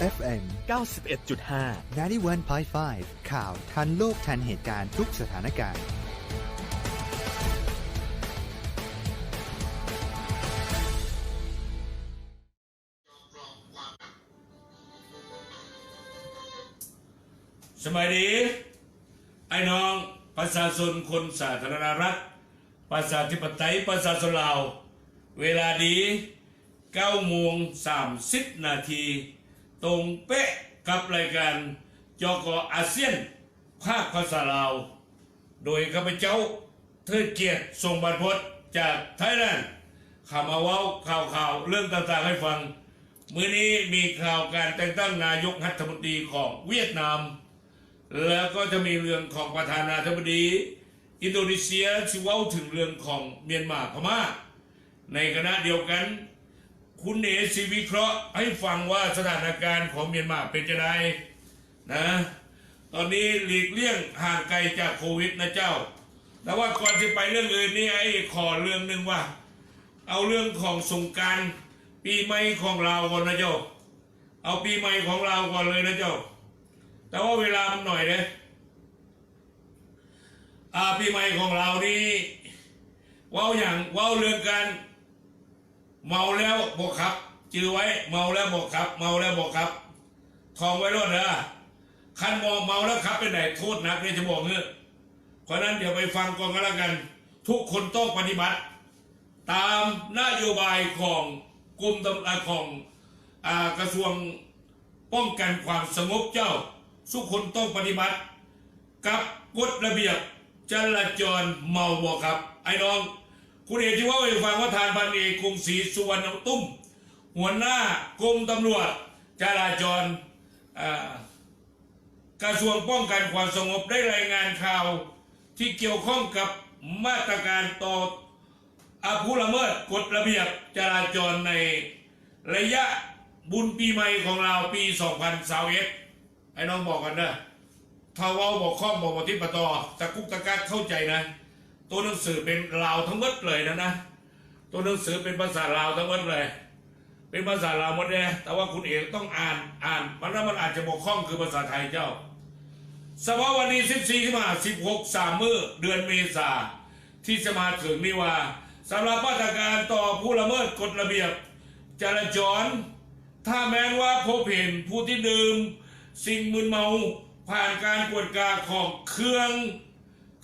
FM 91.5 91.5 ข่าวทันโลกทันเหตุการณ์ทุกสถานการณ์ สมัยนี้ไอ้น้องประชาชนคนสาธารณรัฐประชาธิปไตยประชาชนลาว เวลาดี9โมง30 นาที ตรงเป๊ะกับรายการจกอาเซียน ภาคภาษาลาว โดยข้าพเจ้าเทิดเกียรติทรงบรรพตจากไทยแลนด์ข่าวมาว้าข่าวข่าวๆเรื่องต่างๆให้ฟัง มื้อนี้มีข่าวการแต่งตั้งนายกรัฐมนตรีของเวียดนาม แล้วก็จะมีเรื่องของประธานาธิบดี อินโดนีเซียที่เว้าถึงเรื่องของเมียนมาพม่า ในขณะเดียวกัน คุณเอซีวิเคราะห์ให้ฟังว่าสถานการณ์ของเมียนมาเป็นจะไดนะ ตอนนี้หลีกเลี่ยงห่างไกลจากโควิดนะเจ้า แต่ว่าก่อนจะไปเรื่องอื่นนี่ไอ้ขอเรื่องหนึ่งว่า เอาเรื่องของสงการปีใหม่ของเราก่อนนะเจ้า เอาปีใหม่ของเราก่อนเลยนะเจ้า แต่ว่าเวลามันหน่อยเลยอาปีใหม่ของเรานี่ว้าอย่างว้าวเรื่องการ เมาแล้วบอกครับจือไว้เมาแล้วบอกครับ เมาแล้วบอกครับทองไว้รถเด้อคันมองเมาแล้วครับเป็นไหนโทษหนักเนี่ยจะบอกเงี้ยเพราะนั้นเดี๋ยวไปฟังก่อนก็แล้วกัน ทุกคนต้องปฏิบัติ ตามนโยบายของกรมตำรวจของอกระทรวงป้องกันความสงบเจ้าทุกคนต้องปฏิบัติ กับกฎระเบียบจราจรเมาบอกครับ ไอ้น้อง คุณเอกที่ว่าไปฟังว่าทานพันเอกกรุงศรีสุวรรณตุ้ม หัวหน้ากรมตำรวจจราจรกระทรวงป้องกันความสงบได้รายงานข่าว ที่เกี่ยวข้องกับมาตรการต่ออาผู้ละเมิดกฎระเบียบจราจรในระยะบุญปีใหม่ของเราปี 2021ไอ้น้องบอกกันนะถ้าเว่าบอกข้องบอกบที่ปะตอตะกุกตะกักเข้าใจนะ ตัวหนังสือเป็นลาวทั้งหมดเลยนะนะ ตัวหนังสือเป็นภาษาลาวทั้งหมดเลย เป็นภาษาลาวหมดเลยแต่ว่าคุณเอกต้องอ่านอ่านมันแล้วมันอาจจะบอกข้องคือภาษาไทยเจ้าสภาวันนี้14ขึ้นมา16 3มือเดือนเมษาที่จะมาถึงนี่ว่าสำหรับมาตรการต่อผู้ละเมิดกฎระเบียบ จราจร ถ้าแม้นว่าพบเห็นผู้ที่ดื่ม สิ่งมึนเมาผ่านการกวดกาของเครื่อง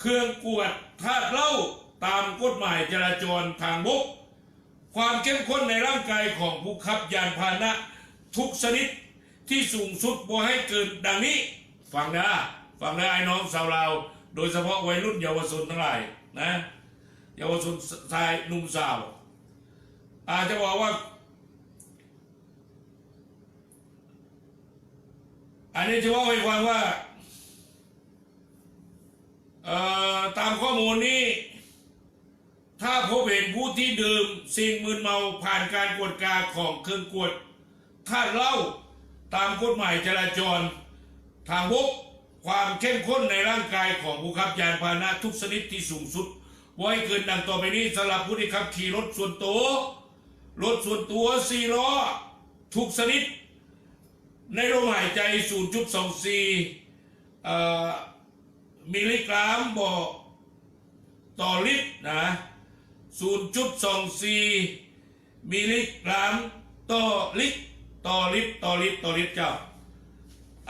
เครื่องกวดธาตุเหล้าตามกฎหมายจราจรทางบก ความเข้มข้นในร่างกายของผู้ขับยานพาหนะ ทุกชนิดที่สูงสุดบ่ให้เกินดังนี้ ฟังนะฟังนะไอ้น้องสาวเรา โดยเฉพาะวัยรุ่นเยาวชนทั้งหลายนะ เยาวชนชายหนุ่มสาว อาจจะบอกว่า อันนี้จะว่าให้ฟังว่า ตามข้อมูลนี้ถ้าพบเห็นผู้ที่ดื่มสิ่งมึนเมาผ่านการกวดกาของเครื่องกวดธาเล้าตามกฎหมายจราจร ทางบกความเข้มข้นในร่างกายของผู้ขับยานพาหนะทุกชนิดที่สูงสุด ไว้เกินดังต่อไปนี้สำหรับผู้ที่ขับขี่รถส่วนตัว รถส่วนตัวสี่ล้อทุกชนิด ในลมหายใจ 0.24อ่ มิลลิกรัมบ่ต่อลิตรนะ0.24มิลลิกรัมต่อลิตรต่อลิตรต่อลิตรต่อลิตรเจ้า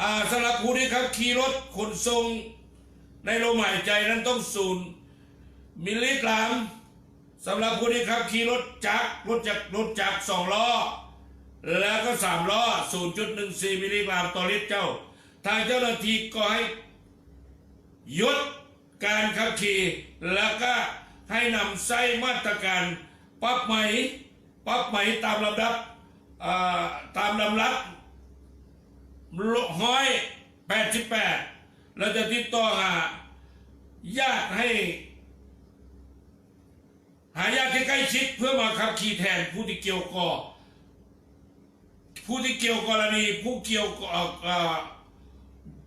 อ่าสำหรับผู้ที่ขับขี่รถขนส่งในลมหายใจนั้นต้องศูนย์มิลลิกรัมสำหรับผู้ที่ขับขี่รถจักรรถจักรรถจักรสองล้อแล้วก็สามล้อ0.14มิลลิกรัมต่อลิตรเจ้า ทางเจ้าหน้าที่ก็ให้ห ยุดการขับขี่แล้วก็ให้นำใช้มาตรการปรับไหมปรับไหมตามลำดับตามลำดับห้อยแปดสิบแปดเราจะติดต่อหาญาติให้ หาญาติใกล้ชิดเพื่อมาขับขี่แทนผู้ที่เกี่ยวก่อผู้ที่เกี่ยวกรณีผู้เกี่ยวเอ่อเอ่อ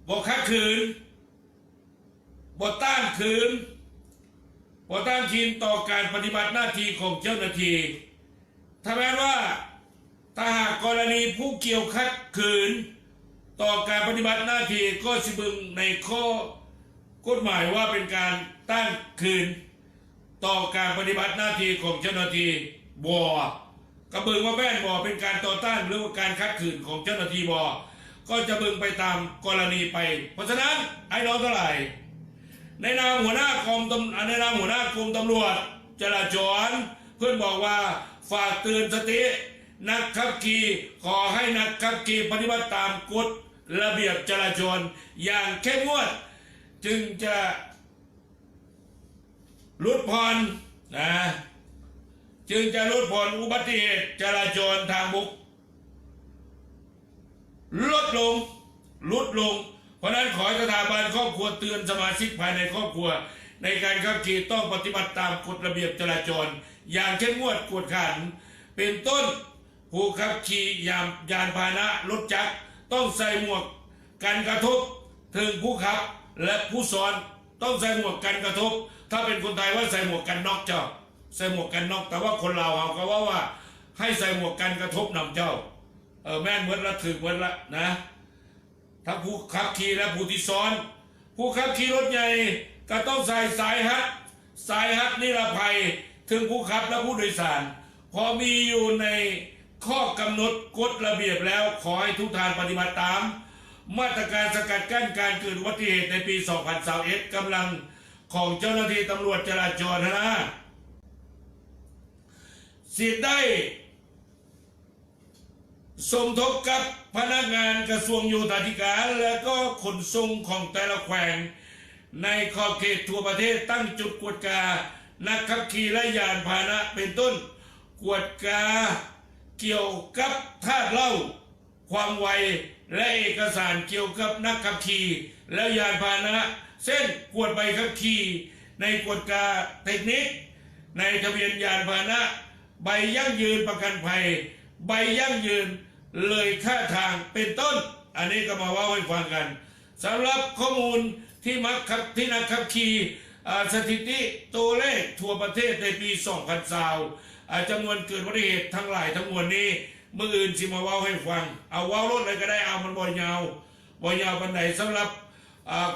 บอกคัดขืน บอต้านขืนบอต้านทีนต่อการปฏิบัติหน้าที่ของเจ้าหน้าที่ถ้าแม้ว่าถ้าหากกรณีผู้เกี่ยวขัดขืน ต่อการปฏิบัติหน้าที่ก็สิบึงในข้อกฎหมายว่าเป็นการตั้งคืน ต่อการปฏิบัติหน้าที่ของเจ้าหน้าที่บอกระเบิงว่าแม่นบอเป็นการต่อต้านหรือว่าการคัดขืนของเจ้าหน้าที่บอก็จะเบิงไปตามกรณีไป เพราะฉะนั้นไอ้น้องเท่าไหร่ ในนามหัวหน้ากรมตำในนามหัวหน้ากรมตำรวจ จราจร เพื่อนบอกว่าฝากเตือนสตินักขับขี่ขอให้นักขับขี่ปฏิบัติตามกฎระเบียบจราจรอย่างเข้มงวด จึงจะลดผ่อนนะจึงจะลดผ่อนอุบัติเหตุจราจรทางบกลดลงลดลง ราะฉะนั้นขอสถาบันครอบครัวเตือนสมาชิกภายในครอบครัว ในการขับขี่ต้องปฏิบัติตามกฎระเบียบจราจร อย่างเข้มงวดกวดขัน เป็นต้นผู้ขับขี่ยามยานพาหนะรถจักรต้องใส่หมวกกันกระทบถึงผู้ขับและผู้สอนต้องใส่หมวกกันกระทบ ถ้าเป็นคนไทยว่าใส่หมวกกันน็อกเจ้า ใส่หมวกกันน็อกแต่ว่าคนเราวเขาก็ว่าว่าให้ใส่หมวกกันกระทบนำเจ้าเออแม่นเหมือนละถึงเหมือนละนะ ทั้งผู้ขับขี่และผู้ที่ซ้อน ผู้ขับขี่รถใหญ่ก็ต้องใส่สายฮัทสายฮัทนิรภัยถึงผู้ขับและผู้โดยสาร พอมีอยู่ในข้อกำหนดกฎระเบียบแล้วขอให้ทุกทานปฏิบัติตาม มาตรการสกัดกั้นการเกิดอุบัติเหตุในปี 2021กำลังของเจ้าหน้าที่ตำรวจจราจรนะสิทธิ์ได้ สมทบกับพนักงานกระทรวงโยธาธิการ และก็ขนส่งของแต่ละแขวง ในขอบเขตทั่วประเทศตั้งจุดกวดกา นักขับขี่และยานพาหนะเป็นต้น กวดกา เกี่ยวกับธาตุเหล้าความไวและเอกสารเกี่ยวกับนักขับขี่และยานพาหนะเส้นกวดใบขับขี่ ในกวดกาเทคนิค ในทะเบียนยานพาหนะ ใบยั่งยืนประกันภัย ใบยั่งยืน เลยค่าทางเป็นต้น อันนี้ก็มาว่าให้ฟังกันสำหรับข้อมูลที่มักขับที่นักขับขี่สถิติตัวเลขทั่วประเทศในปี 2020จำนวนเกิดอุบัติเหตุทั้งหลายทั้งมวลนี้เมื่ออื่นสิมาว่าให้ฟัง เอาว่ารถอะไรก็ได้เอามันบ่ยาวบ่ยาวปันไหนสำหรับ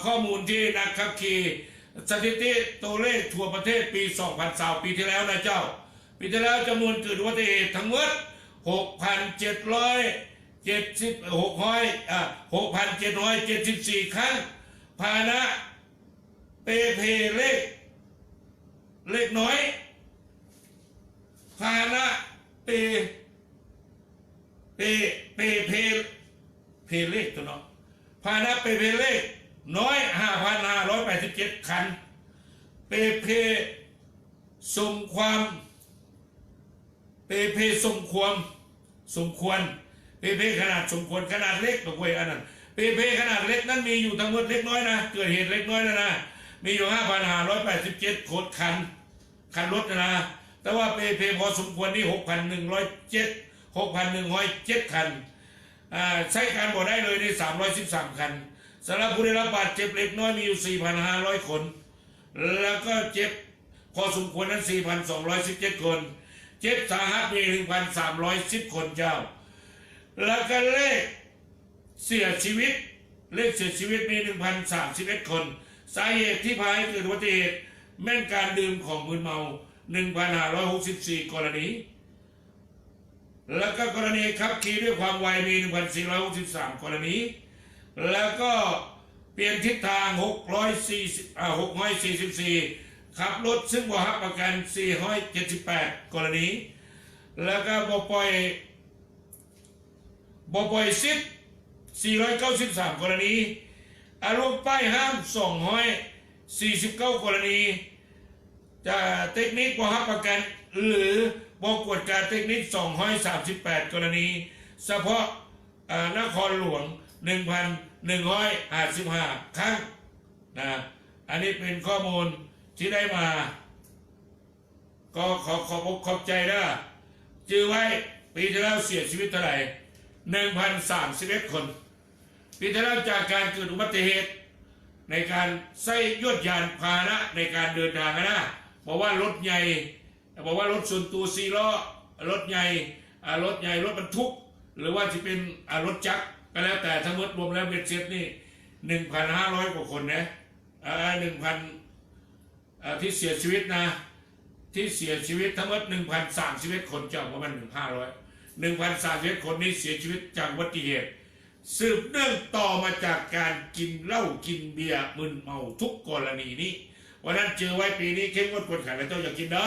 ข้อมูลที่นักขับขี่สถิติตัวเลขทั่วประเทศปี 2020 ปีที่แล้วนะเจ้า ปีที่แล้วจำนวนเกิดอุบัติเหตุทั้งหมด 6,700เจ็ดร้อยเจ็ดสิบหกร้อยอะหกพันเจ็ดร้อยเจ็ดสิบสี่ครั้งพาหนะเปเพเลขเลขน้อยพาหนะเปเปเปเพเพเลขตัวเนาะพาหนะเปเพเลขน้อยห้าพันห้าร้อยแปดสิบเจ็ดคันเปเพสมความเปเพสมควร สมควรเปเพขนาดสมควรขนาดเล็กตัวเวยอันนั้นเปเพขนาดเล็กนั้นมีอยู่ทั้งหมดเล็กน้อยนะเกิดเหตุเล็กน้อยนะนะมีอยู่ห้าพันห้าร้อยแปดสิบเจ็ดโคตรคันคันรถนะนะแต่ว่าเปเพพอสมควรนี่หกพันหนึ่งร้อยเจ็ดหกพันหนึ่งร้อยเจ็ดคันอ่าใช้การบ่ได้เลยในสามร้อยสิบสามคันสำหรับผู้ได้รับบาดเจ็บเล็กน้อยมีอยู่สี่พันห้าร้อยคน แล้วก็เจ็บพอสมควรนั้นสี่พันสองร้อยสิบเจ็ดคน เจ็บสาหัสมีหนึ่งพันสามร้อยสิบคนเจ้า แล้วก็เลขเสียชีวิต เลขเสียชีวิตมี1,031คน สาเหตุที่พาให้เกิดอุบัติเหตุแม่นการดื่มของมึนเมา1,564กสิบสี่กรณี แล้วก็กรณีขับขี่ด้วยความไวมี1,463กสิบสามกรณี แล้วก็เปลี่ยนทิศทาง640อ่า644 ขับรถซึ่งบ่ฮับประกัน 478 กรณี แล้วก็บ่ปล่อยบ่ปล่อยซิด493 กรณีอารมณ์ป้ายห้าม 249 กรณีจะเทคนิคบ่ฮับประกัน หรือบอกวดการเทคนิค 238 กรณี เฉพาะนครหลวง 1,155 ครั้งนะอันนี้เป็นข้อมูล ที่ได้มา ก็ขอขอบอกขอบใจนะจือไว้ปีที่แล้วเสียชีวิตเท่าไหร่1,031คน ปีที่แล้วจากการเกิดอุบัติเหตุในการใช้ยวดยานพาหนะในการเดินทางนะบอกว่ารถใหญ่บอกว่ารถส่วนตัวซีล้อรถใหญ่รถใหญ่รถบรรทุก หรือว่าจะเป็นรถจักรก็แล้วแต่ทั้งหมดรวมแล้วเบ็ดเสร็จนี่หนึ่งพันห้าร้อยกว่าคนนะหนึ่งพัน ที่เสียชีวิตนะที่เสียชีวิตทั้งหมดหนึ่งพันสามสิบเอ็ดคนจากประมาณหนึ่งห้าร้อยหนึ่งพันสามสิบเอ็ดคนนี้เสียชีวิตจากอุบัติเหตุ สืบเนื่องต่อมาจากการกินเหล้ากินเบียร์มึนเมาทุกกรณีนี้วันนั้นเจอไว้ปีนี้เข้มงวดกวดขันแล้วเจ้าอย่ากินนะ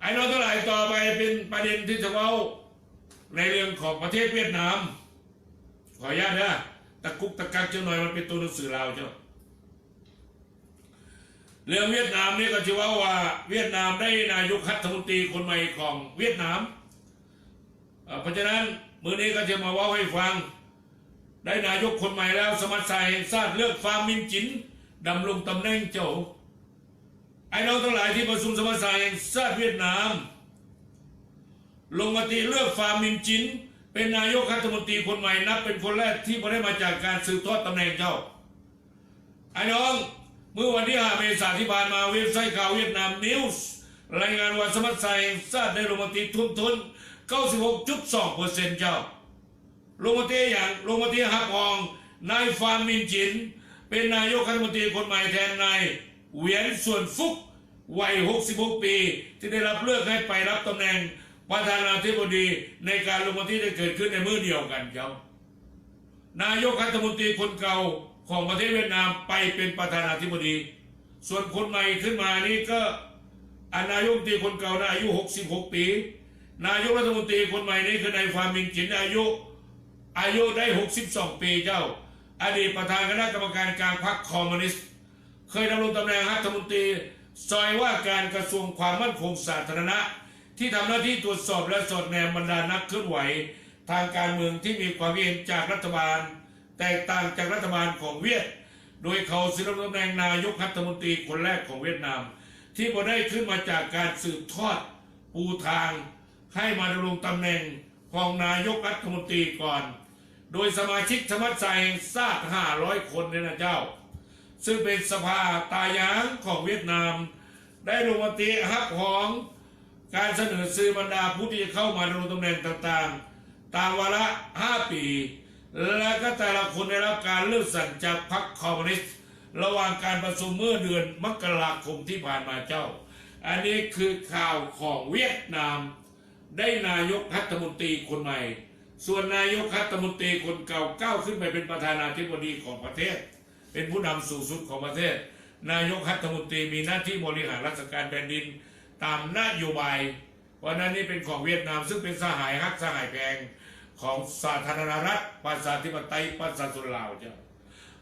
ไอ้น้องเท่าไหร่ต่อไปเป็นประเด็นที่จะเล่าในเรื่องของประเทศเวียดนามขออนุญาตนะตะกุกตะกักเจ้าหน่อยมันเป็นตัวหนังสือลาวเจ้า เรื่องเวียดนามนี่ก็จะว่าว่าเวียดนามได้นายกรัฐมนตรีคนใหม่ของเวียดนาม เพราะฉะนั้นมือนี้ก็จะมาว่าให้ฟัง ได้นายกคนใหม่แล้วสมัครใจทราบเลือกฟาร์มมินจินดำรงตำแหน่งเจ้าไอ้น้องทั้งหลายที่ประชุมสมัครใจทราบเวียดนาม ลงมติเลือกฟาร์มมินจิน เป็นนายกรัฐมนตรีคนใหม่นับเป็นคนแรกที่ได้มาจากการสืบทอดตำแหน่งเจ้าไอ้น้อง เมื่อวันที่5เมษายนที่ผ่านมาเว็บไซต์ข่าวเวียดนามนิวส์รายงานว่าสมัครใจทราบได้ลงมติทุ่มทุน 96.2%เจ้า ลงมติอย่างลงมติหักหองนายฟาร์มมินจิน เป็นนายกรัฐมนตรีคนใหม่แทนนายเหวียนส่วนฟุกวัย 66 ปี ที่ได้รับเลือกให้ไปรับตำแหน่งประธานาธิบดีในการลงมติได้เกิดขึ้นในมือเดียวกันเจ้านายกรัฐมนตรีคนเก่า ของประเทศเวียดนามไปเป็นประธานาธิบดี ส่วนคนใหม่ขึ้นมานี่ก็อนายกมตีคนเก่านะอายุ 66 ปี นายกรัฐมนตรีคนใหม่นี่คือนายฟามินจินอายุ อายุได้ 62 ปีเจ้า อดีตประธานคณะกรรมการกลางพรรคคอมมิวนิสต์ เคยดำรงตำแหน่งรัฐมนตรีซอยว่าการกระทรวงความมั่นคงสาธารณะ ที่ทำหน้าที่ตรวจสอบและสอดแนมบรรดานักเคลื่อนไหว ทางการเมืองที่มีความเห็นจากรัฐบาล แตกต่างจากรัฐบาลของเวียด โดยเขาสิรับตำแหน่งนายกรัฐมนตรีคนแรกของเวียดนาม ที่บ่ได้ขึ้นมาจากการสืบทอดปูทาง ให้มาดำรงตำแหน่งของนายกรัฐมนตรีก่อน โดยสมาชิกธรรมใจแห่งชาติ500 คนเนี่ยนะเจ้า ซึ่งเป็นสภาตายางของเวียดนาม ได้ลงมติฮักของการเสนอซื้อบรรดาผู้ที่เข้ามาดำรงตำแหน่งต่างๆ ตามวาระ 5 ปี และก็แต่ละคนได้รับการเลือกสรรจากพรรคคอมมิวนิสต์ระหว่างการประชุมเมื่อเดือนมกราคมที่ผ่านมาเจ้า อันนี้คือข่าวของเวียดนาม ได้นายกรัฐมนตรีคนใหม่ ส่วนนายกรัฐมนตรีคนเก่าก้าวขึ้นไปเป็นประธานาธิบดีของประเทศ เป็นผู้นำสูงสุดของประเทศ นายกรัฐมนตรีมีหน้าที่บริหารราชการแผ่นดินตามนโยบายวันนั้นนี่เป็นของเวียดนามซึ่งเป็นสหายฮักสหายแพง ของสาธารณรัฐประชาธิปไตยประชาชนลาวเจ้า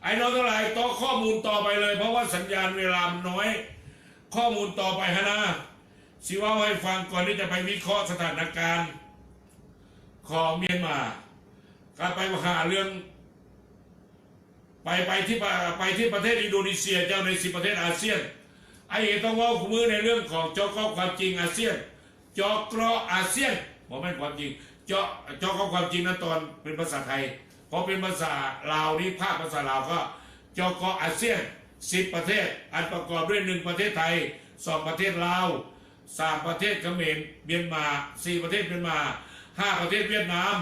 ไอ้น้องทั้งหลายต่อข้อมูลต่อไปเลย เพราะว่าสัญญาณเวลามันน้อย ข้อมูลต่อไปฮะนะสิว่าให้ฟังก่อนที่จะไปวิเคราะห์สถานการณ์ของเมียนมาก็ไปหาเรื่อง ไปไปที่ปไปที่ประเทศอินโดนีเซียเจ้าในสิบประเทศอาเซียนไอ้เอต้องว่าคุมือในเรื่องของจาะข้อความจริงอาเซียนจาะกรออาเซียนบอกไม่ความจริง เจาะเจาะข้อความจริงนั้นตอนเป็นภาษาไทยพอเป็นภาษาลาวนี่ภาคภาษาลาวก็เจาะกออาเซียนสิบประเทศ อันประกอบด้วยหนึ่งประเทศไทยสองประเทศลาวสามประเทศเขมรเมียนมาสี่ประเทศเมียนมาห้าประเทศเวียดนาม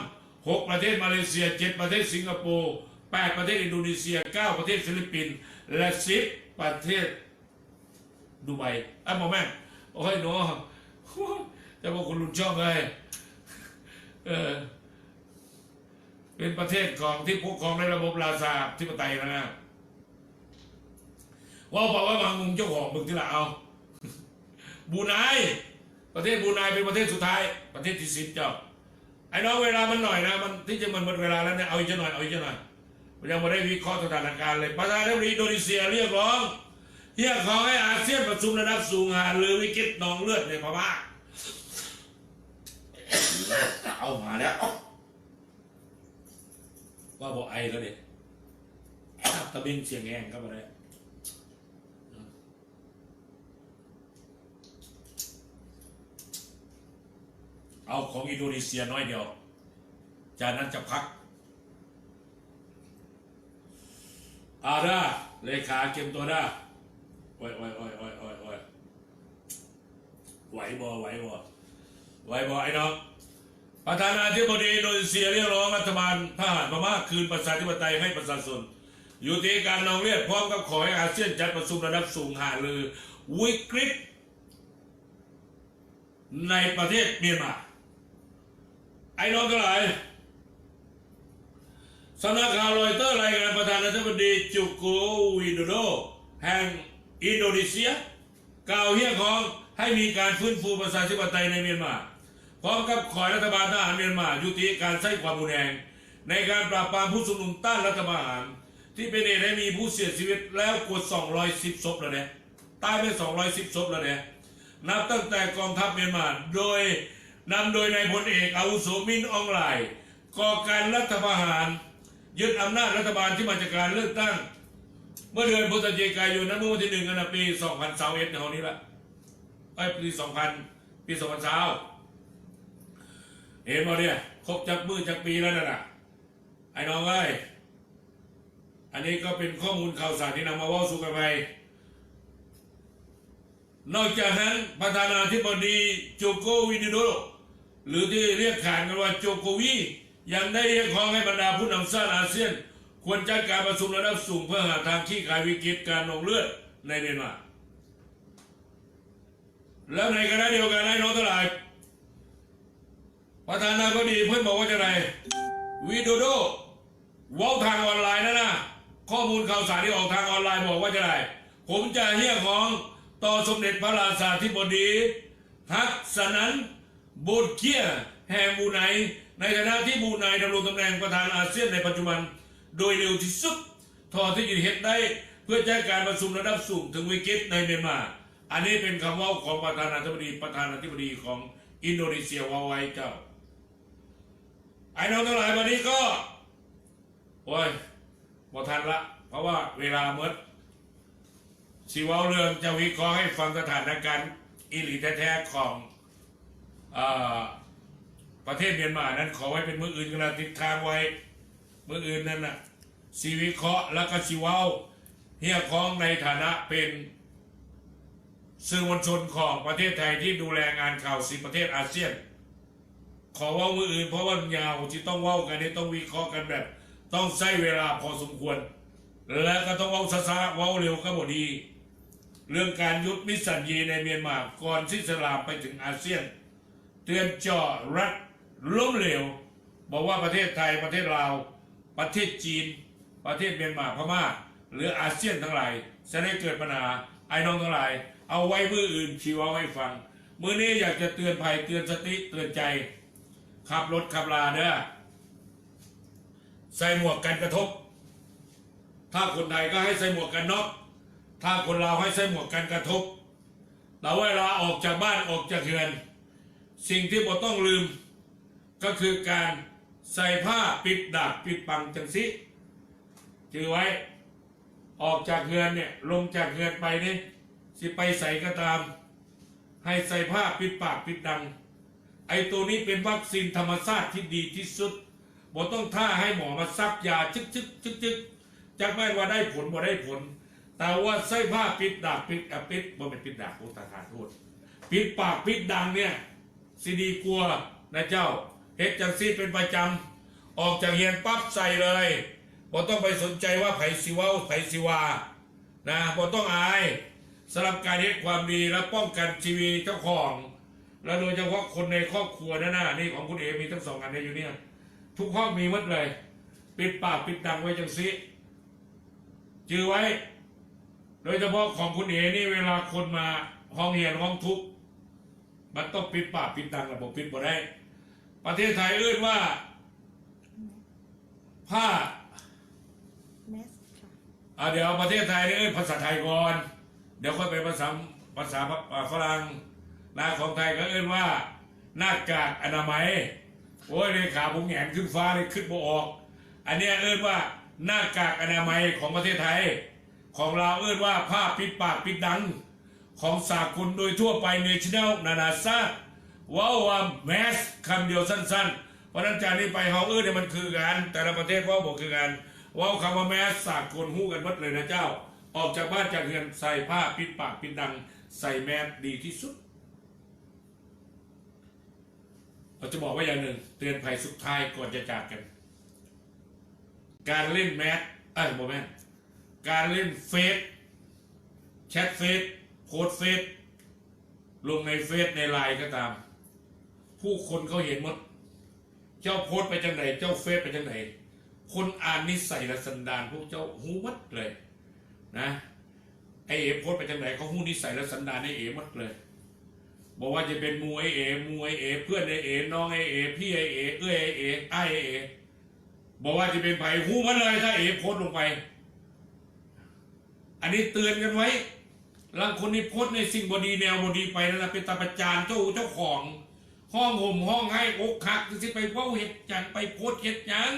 หกประเทศมาเลเซียเจ็ดประเทศสิงคโปร์แปดประเทศอินโดนีเซียเก้าประเทศฟิลิปปินส์และสิบประเทศดูไบอะหมอแม่โอ้ยหนูจะบอกคุณลุนช่องเลย เออ เป็นประเทศของที่ปกครองในระบบราชาธิปไตยนะนะว่าบอกว่าบางมุงเจ้าของมึงที่ละเอาบูไนประเทศบูไนเป็นประเทศสุดท้าย ประเทศที่สิบเจ้าไอ้น้องเวลามันหน่อยนะมันที่จะมันหมดเวลาแล้วเนี่ยเอาอีกจะหน่อยเอาอีกจะหน่อยมันยังไม่ได้วิเคราะห์สถานการณ์เลยประธานาธิบดีอินโดนีเซียเรียกร้องเรียกขอให้อาเซียนประชุมระดับสูงหารือวิกฤตหนองเลือดในพม่า เอามาแล้ว ว่าบอกไอแล้วเด็กตะบินเสียงแงงเข้ามาเลยเอาของอินโดนีเซียน้อยเดียว จากนั้นจะพัก อาด้าเลขาเก็บตัวได้โอ้ยโอ้ยโอ้ยโอ้ยโอ้ยโอ้ยไหวบ่ไหวบ่ ไหวบ่ไอ้น้องประธานาธิบดีอินโดนีเซียเรียกร้องรัฐบาลทหารพม่าคืนประชาธิปไตยให้ประชาชนยุติการนองเลือดพร้อมกับขอให้อาเซียนจัดประชุมระดับสูงหารือวิกฤตในประเทศเมียนมา ไอ้น้องทั้งหลายสำนักข่าวรอยเตอร์รายงานประธานาธิบดีจูโกวิโดโดแห่งอินโดนีเซีย กล่าวเรียกร้องให้มีการฟื้นฟูประชาธิปไตยในเมียนมา พร้อมกับขอให้รัฐบาลทหารเมียนมายุติการใช้ความรุนแรงในการปราบปรามผู้ชุมนุมต้านรัฐประหาร ที่เป็นเหตุให้มีผู้เสียชีวิตแล้วกว่า210ศพแล้วเนี่ยตายไป210ศพแล้วเนี่ยนับตั้งแต่กองทัพเมียนมาโดยนำโดยนายพลเอกอาวุโสมินอองไลก่อการรัฐประหาร ยึดอำนาจรัฐบาลที่มาจากการเลือกตั้ง เมื่อเดือนพฤศจิกายนนั้นเมื่อวันที่หนึ่งกันยายนปี2021ในของนี้ละไอ้ปี 2000 ปี 2020 เห็นมาเนี่ยครบจักมือจักปีแล้วนะน่ะไอ้น้องเอ้ยอันนี้ก็เป็นข้อมูลข่าวสารที่นำมาว่าสู่กันไปนอกจากนั้นประธานาธิบดีโจโกวิโดโด หรือที่เรียกขานกันว่าโจโกวียังได้เรียกร้องให้บรรดาผู้นำชาติอาเซียน ควรจัดการประชุมระดับสูงเพื่อหาทางขี้คายวิกฤตการนองเลือดในเมียนมาร์กแล้วในขณะเดียวกันให้น้องทั้งหลาย ประธานาธิบดีเพื่อนบอกว่าจะไรวิโดโดว้าทางออนไลน์นะนะข้อมูลข่าวสารที่ออกทางออนไลน์บอกว่าจะไรผมจะเรียกร้องต่อสมเด็จพระราชาธิบดีฮักสนันโบดเกียแห่งบูไนในฐานะที่บูไนดำรงตำแหน่งประธานอาเซียนในปัจจุบัน โดยเร็วที่สุดทอที่จะเห็นได้เพื่อแจัดการประชุมระดับสูงถึงวิกฤตในเมียนมา อันนี้เป็นคำว่าของประธานาธิบดีประธานาธิบดีของอินโดนีเซียวาไวเจ้า ไอ้น้องทั้งหลายวันนี้ก็โอ้ยหมดทันละ เพราะว่าเวลาเมื่อชีวาเรื่องจะวิเคราะห์ให้ฟังสถานการณ์อิหลีแท้ๆของอประเทศเมียนมานั้นขอไว้เป็นมืออื่นกันละติดค้างไว้มืออื่นนั่นน่ะชีวิเคราะห์แล้วก็ชีวาเฮียคองในฐานะเป็นสื่อมวลชนของประเทศไทยที่ดูแลงานข่าวสิประเทศอาเซียน ขอว่ามืออื่นเพราะว่ายาวที่ต้องว่ากันนี่ต้องวิเคราะห์กันแบบ ต้องใช้เวลาพอสมควร และก็ต้องเว่าช้าๆเว่าเร็วก็บดี เรื่องการยุดมิสสัญญีในเมียนมาก่อนที่สลามไปถึงอาเซียน เตือนจ่อรัฐล้มเหลว บอกว่าประเทศไทยประเทศลาว ประเทศจีน ประเทศเมียนมาพม่า หรืออาเซียนทั้งหลายจะได้เกิดปัญหาไอ้น้องทั้งหลาย เอาไว้มืออื่นชีวเอาให้ฟังมือนี้อยากจะเตือนภัยเตือนสติเตือนใจ ขับรถขับลาเด้อใส่หมวกกันกระทบ ถ้าคนไทยก็ให้ใส่หมวกกันน็อกถ้าคนลาให้ใส่หมวกกันกระทบแต่เวลาออกจากบ้านออกจากเรือน สิ่งที่บ่ต้องลืม ก็คือการใส่ผ้าปิดดาบปิดปังจังสิจือไว้ออกจากเรือนเนี่ยลงจากเรือนไปนี่สิไปใส่ก็ตาม ให้ใส่ผ้าปิดปากปิดดัง ไอ้ตัวนี้เป็นวัคซีนธรรมชาติที่ดีที่สุดบ่ต้องท่าให้หมอมาซับยาชึกชึกชึกชึกจะไม่ว่าได้ผลบ่ได้ผล แต่ว่าใส่ผ้าปิดดาบปิดอะปิดบ่เป็นปิดดาบโอ้ตาทานโทษปิดปากปิดดังเนี่ยสิดีกลัวนะเจ้าเฮ็ดจังซีเป็นประจำออกจากเฮียนปั๊บใส่เลยบ่ต้องไปสนใจว่าไผสิว้าไผสิวานะบ่ต้องอายสำหรับการเฮ็ดความดีและป้องกันชีวิตเจ้าของ แล้วโดยเฉพาะคนในครอบครัวนั่นน่ะนี่ของคุณเอมีทั้งสองอันเนี่ยอยู่เนี่ย ทุกห้องมีหมดเลย ปิดปากปิดดังไว้จังสิจือไว้ โดยเฉพาะของคุณเอนี่เวลาคนมาห้องเรียนห้องทุกข์มันต้องปิดปากปิดดังระบบปิดบ่ได้ ประเทศไทยเอื้นว่า ผ้าแมสค่ะอ่าเดี๋ยวประเทศไทยนี่เอ้ยภาษาไทยก่อน เดี๋ยวค่อยไปภาษาภาษาอ่าฝรั่ง นาของไทยก็เอื้นว่าหน้ากากอนามัย โอ้ยเลยขาผมแหงขึ้นฟ้าเลยขึ้นบ่ออก อันเนี้ยเอื้นว่าหน้ากากอนามัยของประเทศไทย ของเราเอื้นว่าผ้าปิดปากปิดดัง ของสากลโดยทั่วไปเนชั่นแนลนานาชาติว้าวว่าแมสคำเดียวสั้น ๆ เพราะนั้นจากนี้ไปเฮาเอื้นเนี่ยมันคือกันแต่ละประเทศว่าบอกคือกันเว่าคำว่าแมสสากลหู้กันหมดเลยนะเจ้า ออกจากบ้านจากเรือนใส่ผ้าปิดปากปิดดัง ใส่แมสดีที่สุด เราจะบอกว่าอย่างหนึ่ง เตือนภัยสุดท้ายก่อนจะจากกัน การเล่นแมสเอ้ยโมแมนการเล่นเฟซแชทเฟซโพสเฟซลงในเฟซในไลน์ก็ตาม ผู้คนเขาเห็นหมด เจ้าโพสไปจังไหน เจ้าเฟซไปจังไหน คนอ่านนิสัยและสันดานพวกเจ้าหูมัดเลย นะไอเอ๋โพสไปจังไหนเขาหูนิสัยและสันดานไอเอ๋มัดเลย บอกว่าจะเป็นมูไอเอมูไอเอเพื่อนไอเอน้องไอเอพี่ไอเอเอ้ยไอเอไอเอบอกว่าจะเป็นไผ่หูมันเลยถ้าเอโพสลงไป อันนี้เตือนกันไว้บางคนนี่โพสในสิ่งบดีแนวบดีไปนั่นแหละเป็นตาประจานเจ้าเจ้าของ ห้องห่มห้องให้อกหักสิไปเว่าเห็ดจังไปโพสเห็ดหยัง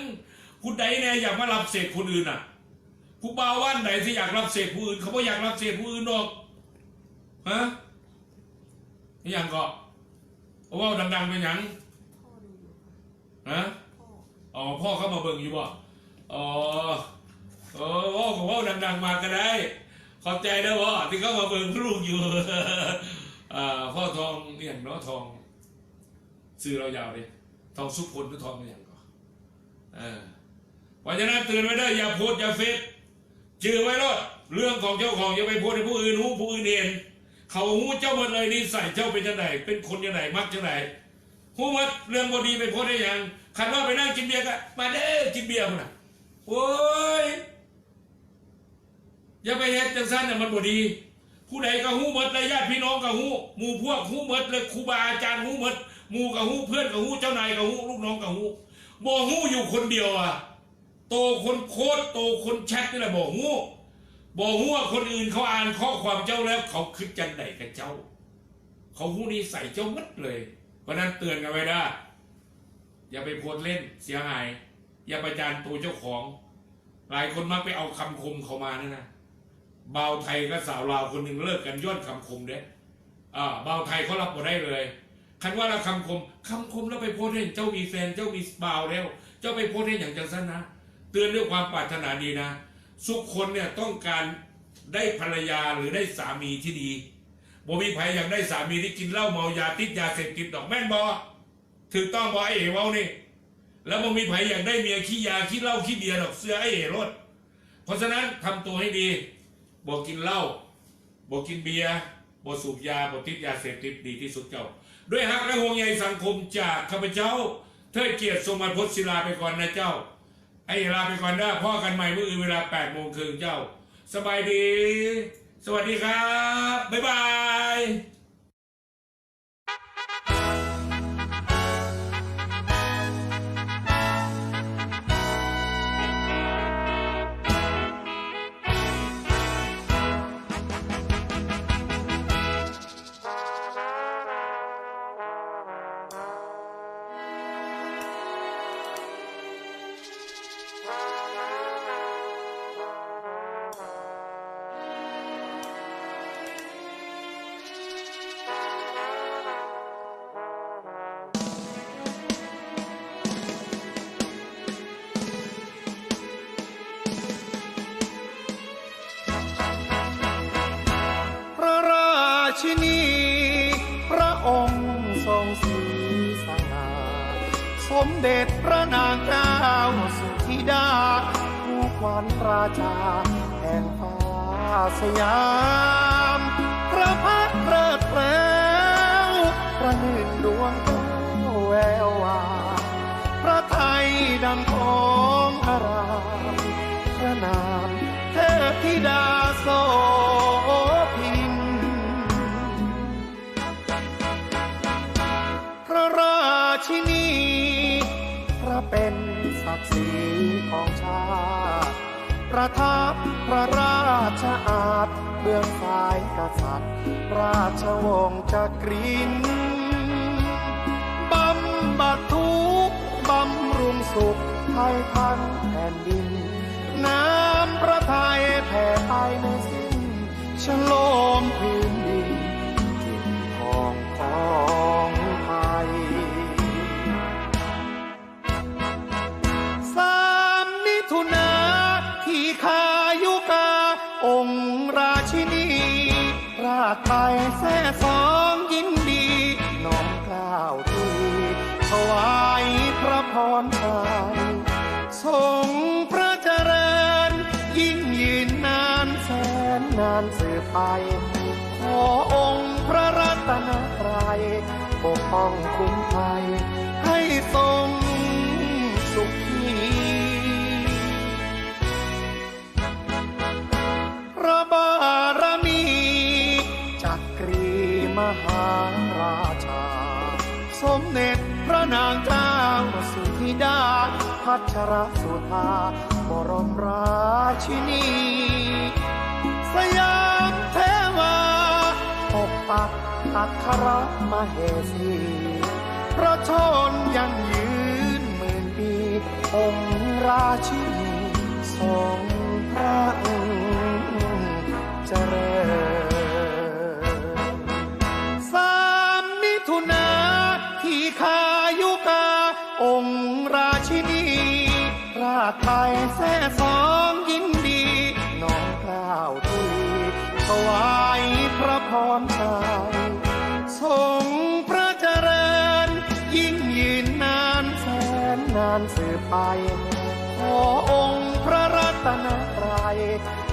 ผู้ใดเนี่ยอยากมารับเศษคนอื่นอะผู้บ่าวว่านไหนที่อยากรับเศษผู้อื่นเขาไม่อยากรับเศษผู้อื่นหรอกฮะ นี่ยังก็เอาว่าดัง ๆ เป็นหยังพ่อดูอยู่ฮะพ่ออ๋อพ่อเข้ามาเบิ่งอยู่บ่ อ๋อเออพ่อของพ่อดังๆมาก็ได้ ขอบใจนะพ่ที่เข้ามาเบิ่งลูกอยู่ อ่าพ่อทองเนี่ยเนาะทองซื้อเรายาวดิทองสุขพลหรือทองอะไรอย่างก่อนเออเพราะฉะนั้นเตือนไว้เด้ออย่าโพสต์อย่าเฟซจือไว้รอดเรื่องของเจ้าของอย่าไปโพสต์ให้ผู้อื่นรู้ผู้อื่นเห็น เขาหูเจ้าหมดเลยนี่ใส่เจ้าเป็นจังไหนเป็นคนจังไหนมักจังไหนหูวัดเรื่องบดีไปโพสได้ยังขันว่าไปนั่งกินเบียร์ก็มาเด้อกินเบียร์พุ่นน่ะโอ้ยอย่าไปเฮ็ดจังซั่นน่ะมันบดี ผู้ใดก็หูหมดเลยญาติพี่น้องก็หูหมู่พวกหูหมดเลยครูบาอาจารย์หูหมดหมู่ก็หูเพื่อนก็หูเจ้านายก็หูลูกน้องก็หูบ่หูอยู่คนเดียวอะโตคนโคตรโตคนแชทนี่แหละบ่หู บ่หูว่าคนอื่นเขาอ่านข้อความเจ้าแล้ว เขาคิดจังไดกับเจ้า เขาหูนี่ใส่เจ้ามัดเลย เพราะนั้นเตือนกันไว้ได้อย่าไปโพสเล่นเสียหาย อย่าประจานตัวเจ้าของ หลายคนมักไปเอาคำคมเขามานั่นนะเบาไทยก็สาวลาวคนหนึ่งเลิกกันย้อนคำคมเด้อ่าเบาไทยเขารับบ่ได้เลยคันว่าเราคำคมคำคมแล้วไปโพสให้เจ้ามีแฟนเจ้ามีบ่าวแล้ว เจ้าไปโพสให้อย่างจังสันนะ เตือนด้วยความปรารถนาดีนะ ทุกคนเนี่ยต้องการได้ภรรยาหรือได้สามีที่ดีบ่มีใครอยากได้สามีที่กินเหล้าเมายาติดยาเสพติดดอกแม่นบอถูกต้องบอไอเอ๋เว้านี่ แล้วบ่มีใครอยากได้เมียขี้ยาขี้เหล้าขี้เบียร์ดอกเสื้อไอเอ๋รถเพราะฉะนั้นทำตัวให้ดีบ่กินเหล้าบ่กินเบียร์บ่สูบยาบ่ติดยาเสพติดดีที่สุดเจ้า ด้วยฮักและห่วงใยสังคมจากข้าพเจ้า เทิดเกียรติสมบัติพศิลาไปก่อนนะเจ้า ไอ้ลาไปก่อนนะพ่อกันใหม่เมื่ออื่นเวลา8โมงครึ่งเจ้า สบายดี สวัสดีครับ บ๊ายบาย สยามพระพักตร์เลิศแปล้วประหนึ่งดวงแก้วแวววาพระไทยดังของอารามพระนามเทพธิดาโสพินพระราชินีพระเป็นศักดิ์ศรีของชาติประทับพระราช อาณเบื้องซ้ายกษัตริย์ ราชวงศ์จักรินบำบัดทุกข์บำรุงสุขไทยทั้งแผ่นดิน น้ำพระทัยแผ่ไปในสิ้นฉลมพื้นดินถิ่นทองของากไทยแท้สองยินดี น้อมกล้าวทีถวายพระพรชัยทรงพระเจริญ ยิ่งยืนนานแสนนานสืบไป นางเจ้าสุธิดา พัชรสุธาบรมราชินี สยามเทวาปกปักอัครมเหสีพระชนยังยืนหมื่นปีองค์ราชินีทรงพระองค์เจริญาชไทยแซ่สองยินดี น้องกล้าวทุลีถวายพระพรชัยทรงพระเจริญ ยิ่งยืนนานแสนนานสืบไป ขอองค์พระรัตนตรัย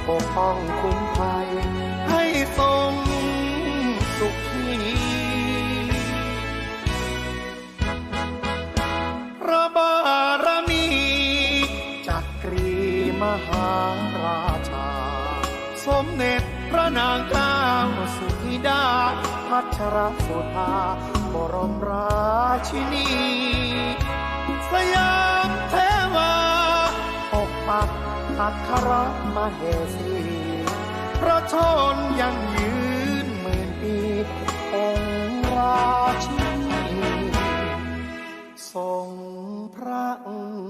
ปกป้องคุ้มภัย นางเจ้าสุธิดา พัชรสุธาบรมราชินี สยามเทวาปกปักอัครมเหสีพระชนยังยืนหมื่นปีองค์ราชินีทรงพระองค์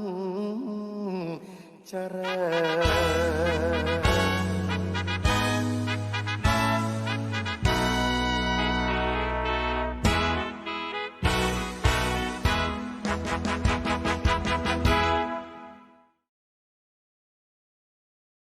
เจริญ